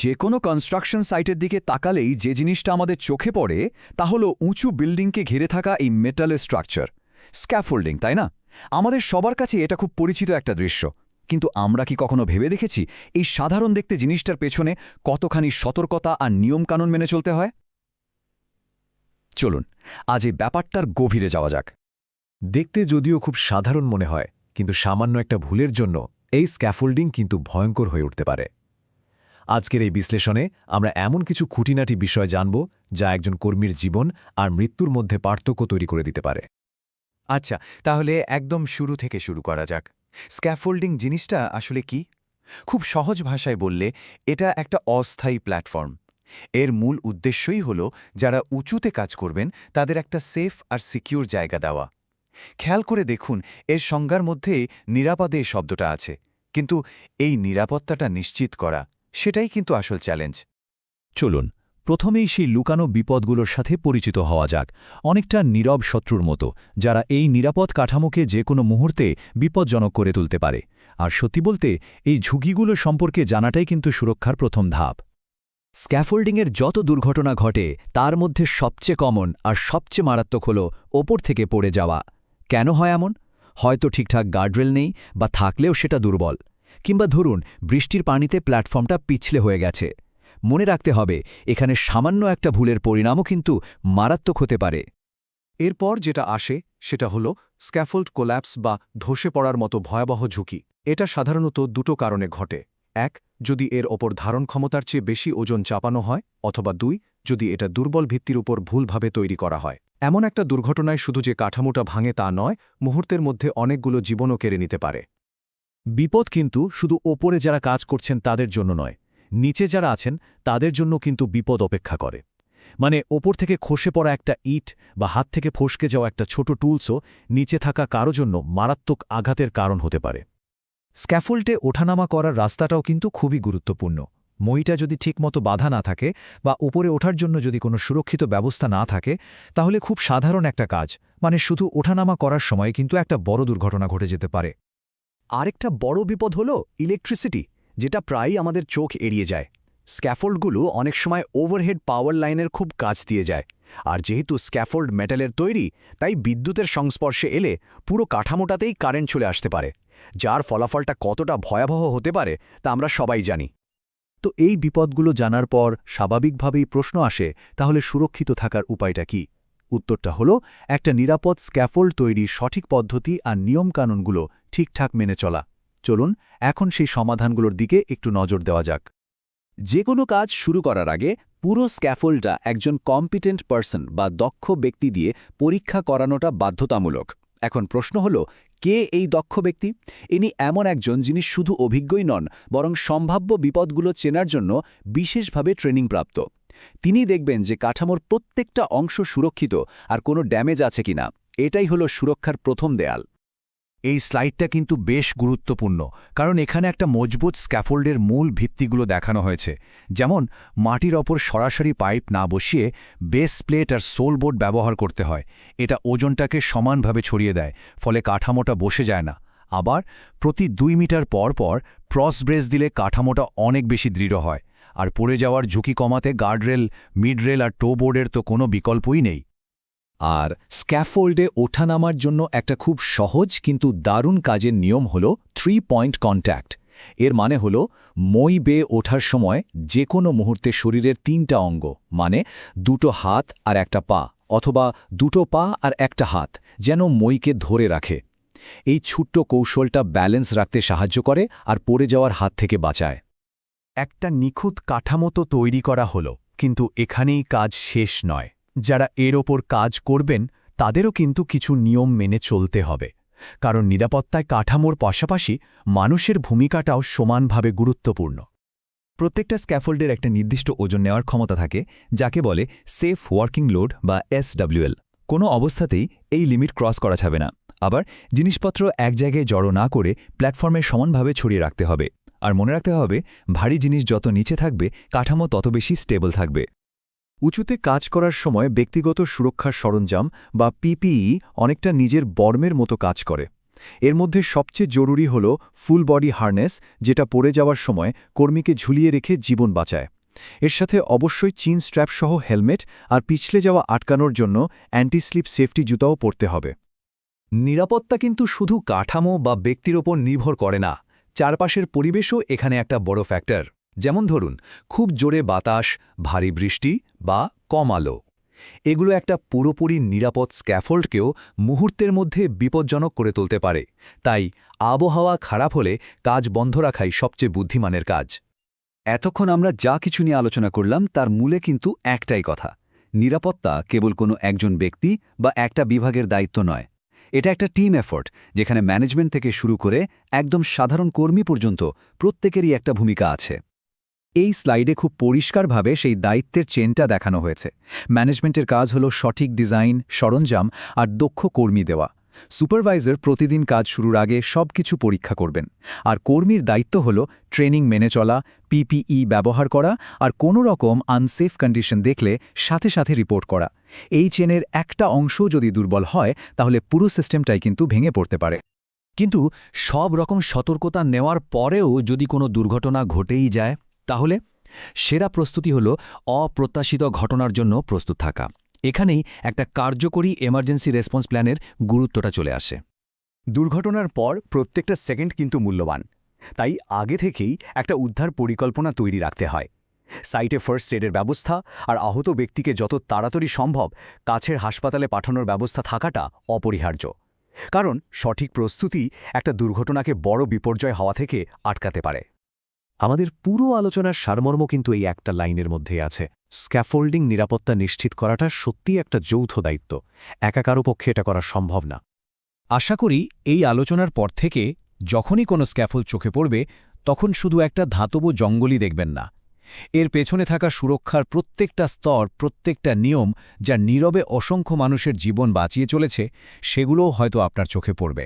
যে কোনো কনস্ট্রাকশন সাইটের দিকে তাকালেই যে জিনিসটা আমাদের চোখে পড়ে, তা হলো উঁচু বিল্ডিংকে ঘিরে থাকা এই মেটালের স্ট্রাকচার স্ক্যাফোল্ডিং তাই না? আমাদের সবার কাছে এটা খুব পরিচিত একটা দৃশ্য। কিন্তু আমরা কি কখনো ভেবে দেখেছি এই সাধারণ দেখতে জিনিসটার পেছনে কতখানি সতর্কতা আর নিয়মকানুন মেনে চলতে হয়? চলুন, আজ এই ব্যাপারটার গভীরে যাওয়া যাক। দেখতে যদিও খুব সাধারণ মনে হয়, কিন্তু সামান্য একটা ভুলের জন্য এই স্ক্যাফোল্ডিং কিন্তু ভয়ঙ্কর হয়ে উঠতে পারে। আজকের এই বিশ্লেষণে আমরা এমন কিছু খুঁটিনাটি বিষয় জানব যা একজন কর্মীর জীবন আর মৃত্যুর মধ্যে পার্থক্য তৈরি করে দিতে পারে। আচ্ছা তাহলে একদম শুরু থেকে শুরু করা যাক। স্ক্যাফোল্ডিং জিনিসটা আসলে কি? খুব সহজ ভাষায় বললে, এটা একটা অস্থায়ী প্ল্যাটফর্ম। এর মূল উদ্দেশ্যই হল, যারা উঁচুতে কাজ করবেন, তাদের একটা সেফ আর সিকিউর জায়গা দেওয়া। খেয়াল করে দেখুন, এর সংজ্ঞার মধ্যে নিরাপদে শব্দটা আছে। কিন্তু এই নিরাপত্তাটা নিশ্চিত করা সেটাই কিন্তু আসল চ্যালেঞ্জ। চলুন, প্রথমেই সেই লুকানো বিপদগুলোর সাথে পরিচিত হওয়া যাক। অনেকটা নীরব শত্রুর মতো, যারা এই নিরাপদ কাঠামোকে যে কোনো মুহূর্তে বিপজ্জনক করে তুলতে পারে। আর সত্যি বলতে, এই ঝুঁকিগুলো সম্পর্কে জানাটাই কিন্তু সুরক্ষার প্রথম ধাপ। স্ক্যাফোল্ডিংয়ের যত দুর্ঘটনা ঘটে, তার মধ্যে সবচেয়ে কমন আর সবচেয়ে মারাত্মক হল ওপর থেকে পড়ে যাওয়া। কেন হয় এমন? হয়তো ঠিকঠাক গার্ডরেল নেই বা থাকলেও সেটা দুর্বল। কিংবা ধরুন, বৃষ্টির পানিতে প্ল্যাটফর্মটা পিছলে হয়ে গেছে। মনে রাখতে হবে, এখানে সামান্য একটা ভুলের পরিণামও কিন্তু মারাত্মক হতে পারে। এরপর যেটা আসে, সেটা হল স্ক্যাফোল্ড কোল্যাপস বা ধসে পড়ার মতো ভয়াবহ ঝুঁকি। এটা সাধারণত দুটো কারণে ঘটে। এক, যদি এর ওপর ধারণ ক্ষমতার চেয়ে বেশি ওজন চাপানো হয়, অথবা দুই, যদি এটা দুর্বল ভিত্তির উপর ভুলভাবে তৈরি করা হয়। এমন একটা দুর্ঘটনায় শুধু যে কাঠামোটা ভাঙে তা নয়, মুহূর্তের মধ্যে অনেকগুলো জীবনও কেড়ে নিতে পারে। বিপদ কিন্তু শুধু ওপরে যারা কাজ করছেন তাদের জন্য নয়, নিচে যারা আছেন তাদের জন্য কিন্তু বিপদ অপেক্ষা করে। মানে ওপর থেকে খসে পড়া একটা ইট বা হাত থেকে ফসকে যাওয়া একটা ছোট টুলসও নিচে থাকা কারও জন্য মারাত্মক আঘাতের কারণ হতে পারে। স্ক্যাফোল্ডে ওঠানামা করার রাস্তাটাও কিন্তু খুবই গুরুত্বপূর্ণ। মইটা যদি ঠিকমতো বাধা না থাকে বা উপরে ওঠার জন্য যদি কোনো সুরক্ষিত ব্যবস্থা না থাকে, তাহলে খুব সাধারণ একটা কাজ। মানে শুধু ওঠানামা করার সময় কিন্তু একটা বড় দুর্ঘটনা ঘটে যেতে পারে। আরেকটা বড় বিপদ হল ইলেকট্রিসিটি যেটা প্রায়ই আমাদের চোখ এড়িয়ে যায়। স্ক্যাফোল্ডগুলো অনেক সময় ওভারহেড পাওয়ার লাইনের খুব কাজ দিয়ে যায়। আর যেহেতু স্ক্যাফোল্ড মেটালের তৈরি, তাই বিদ্যুতের সংস্পর্শে এলে পুরো কাঠামোটাতেই কারেন্ট চলে আসতে পারে, যার ফলাফলটা কতটা ভয়াবহ হতে পারে তা আমরা সবাই জানি। তো এই বিপদগুলো জানার পর স্বাভাবিকভাবেই প্রশ্ন আসে, তাহলে সুরক্ষিত থাকার উপায়টা কি? উত্তরটা হল, একটা নিরাপদ স্ক্যাফোল্ড তৈরির সঠিক পদ্ধতি আর নিয়মকানুনগুলো ঠিকঠাক মেনে চলা। চলুন, এখন সেই সমাধানগুলোর দিকে একটু নজর দেওয়া যাক। যে কোনো কাজ শুরু করার আগে পুরো স্ক্যাফোল্ডটা একজন কম্পিটেন্ট পার্সন বা দক্ষ ব্যক্তি দিয়ে পরীক্ষা করানোটা বাধ্যতামূলক। এখন প্রশ্ন হল, কে এই দক্ষ ব্যক্তি? ইনি এমন একজন যিনি শুধু অভিজ্ঞই নন, বরং সম্ভাব্য বিপদগুলো চেনার জন্য বিশেষভাবে ট্রেনিং প্রাপ্ত তিনি দেখবেন যে কাঠামোর প্রত্যেকটা অংশ সুরক্ষিত আর কোনো ড্যামেজ আছে কিনা। এটাই হলো সুরক্ষার প্রথম দেয়াল। এই স্লাইডটা কিন্তু বেশ গুরুত্বপূর্ণ, কারণ এখানে একটা মজবুত স্ক্যাফোল্ডের মূল ভিত্তিগুলো দেখানো হয়েছে। যেমন, মাটির ওপর সরাসরি পাইপ না বসিয়ে বেস প্লেট আর সোল বোর্ড ব্যবহার করতে হয়। এটা ওজনটাকে সমানভাবে ছড়িয়ে দেয়, ফলে কাঠামোটা বসে যায় না। আবার, প্রতি দুই মিটার পর পর ক্রস ব্রেস দিলে কাঠামোটা অনেক বেশি দৃঢ় হয়। আর পড়ে যাওয়ার ঝুঁকি কমাতে গার্ডরেল মিডরেল আর টো বোর্ডের তো কোনো বিকল্পই নেই। আর স্ক্যাফোল্ডে ওঠানামার জন্য একটা খুব সহজ কিন্তু দারুণ কাজের নিয়ম হল থ্রি পয়েন্ট কন্ট্যাক্ট এর মানে হল মই বেয়ে ওঠার সময় যে কোনো মুহূর্তে শরীরের তিনটা অঙ্গ মানে দুটো হাত আর একটা পা, অথবা দুটো পা আর একটা হাত, যেন মইকে ধরে রাখে। এই ছোট্ট কৌশলটা ব্যালেন্স রাখতে সাহায্য করে আর পড়ে যাওয়ার হাত থেকে বাঁচায়। একটা নিখুঁত কাঠামো তো তৈরি করা হলো, কিন্তু এখানেই কাজ শেষ নয়। যারা এর ওপর কাজ করবেন, তাদেরও কিন্তু কিছু নিয়ম মেনে চলতে হবে। কারণ নিরাপত্তায় কাঠামোর পাশাপাশি মানুষের ভূমিকাটাও সমানভাবে গুরুত্বপূর্ণ। প্রত্যেকটা স্ক্যাফোল্ডের একটা নির্দিষ্ট ওজন নেওয়ার ক্ষমতা থাকে, যাকে বলে সেফ ওয়ার্কিং লোড বা এসডব্লিউএল কোনো অবস্থাতেই এই লিমিট ক্রস করা যাবে না। আবার জিনিসপত্র এক জায়গায় জড়ো না করে প্ল্যাটফর্মে সমানভাবে ছড়িয়ে রাখতে হবে। আর মনে রাখতে হবে, ভারী জিনিস যত নিচে থাকবে, কাঠামো তত বেশি স্টেবল থাকবে। উঁচুতে কাজ করার সময় ব্যক্তিগত সুরক্ষার সরঞ্জাম বা পিপিই অনেকটা নিজের বর্মের মতো কাজ করে। এর মধ্যে সবচেয়ে জরুরি হল ফুল বডি হার্নেস, যেটা পড়ে যাওয়ার সময় কর্মীকে ঝুলিয়ে রেখে জীবন বাঁচায়। এর সাথে অবশ্যই চিন স্ট্র্যাপ সহ হেলমেট আর পিছলে যাওয়া আটকানোর জন্য অ্যান্টি স্লিপ সেফটি জুতাও পরতে হবে। নিরাপত্তা কিন্তু শুধু কাঠামো বা ব্যক্তির ওপর নির্ভর করে না, চারপাশের পরিবেশও এখানে একটা বড় ফ্যাক্টর। যেমন ধরুন, খুব জোরে বাতাস, ভারী বৃষ্টি বা কম আলো। এগুলো একটা পুরোপুরি নিরাপদ স্ক্যাফোল্ডকেও মুহূর্তের মধ্যে বিপজ্জনক করে তুলতে পারে। তাই আবহাওয়া খারাপ হলে কাজ বন্ধ রাখাই সবচেয়ে বুদ্ধিমানের কাজ। এতক্ষণ আমরা যা কিছু নিয়ে আলোচনা করলাম তার মূলে কিন্তু একটাই কথা। নিরাপত্তা কেবল কোনো একজন ব্যক্তি বা একটা বিভাগের দায়িত্ব নয়। এটা একটা টিম এফোর্ট, যেখানে ম্যানেজমেন্ট থেকে শুরু করে একদম সাধারণ কর্মী পর্যন্ত প্রত্যেকেরই একটা ভূমিকা আছে। এই স্লাইডে খুব পরিষ্কারভাবে সেই দায়িত্বের চেনটা দেখানো হয়েছে। ম্যানেজমেন্টের কাজ হলো সঠিক ডিজাইন, সরঞ্জাম আর দক্ষ কর্মী দেওয়া। সুপারভাইজার প্রতিদিন কাজ শুরুর আগে সব কিছু পরীক্ষা করবেন। আর কর্মীর দায়িত্ব হল ট্রেনিং মেনে চলা পিপিই ব্যবহার করা আর কোনো রকম আনসেফ কন্ডিশন দেখলে সাথে সাথে রিপোর্ট করা। এই চেনের একটা অংশ যদি দুর্বল হয়, তাহলে পুরো সিস্টেমটাই কিন্তু ভেঙে পড়তে পারে। কিন্তু সব রকম সতর্কতা নেওয়ার পরেও যদি কোনো দুর্ঘটনা ঘটেই যায় তাহলে সেরা প্রস্তুতি হল অপ্রত্যাশিত ঘটনার জন্য প্রস্তুত থাকা। এখানেই একটা কার্যকরী এমার্জেন্সি রেসপন্স প্ল্যানের গুরুত্বটা চলে আসে। দুর্ঘটনার পর প্রত্যেকটা সেকেন্ড কিন্তু মূল্যবান। তাই আগে থেকেই একটা উদ্ধার পরিকল্পনা তৈরি রাখতে হয়। সাইটে ফার্স্ট এডের ব্যবস্থা আর আহত ব্যক্তিকে যত তাড়াতাড়ি সম্ভব কাছের হাসপাতালে পাঠানোর ব্যবস্থা থাকাটা অপরিহার্য। কারণ সঠিক প্রস্তুতি একটা দুর্ঘটনাকে বড় বিপর্যয় হওয়া থেকে আটকাতে পারে। আমাদের পুরো আলোচনার সারমর্ম কিন্তু এই একটা লাইনের মধ্যেই আছে। স্ক্যাফোল্ডিং নিরাপত্তা নিশ্চিত করাটা সত্যিই একটা যৌথ দায়িত্ব। একা কারও পক্ষে এটা করা সম্ভব না। আশা করি এই আলোচনার পর থেকে যখনই কোনো স্ক্যাফল চোখে পড়বে, তখন শুধু একটা ধাতব জঙ্গলই দেখবেন না। এর পেছনে থাকা সুরক্ষার প্রত্যেকটা স্তর, প্রত্যেকটা নিয়ম, যা নীরবে অসংখ্য মানুষের জীবন বাঁচিয়ে চলেছে, সেগুলোও হয়তো আপনার চোখে পড়বে।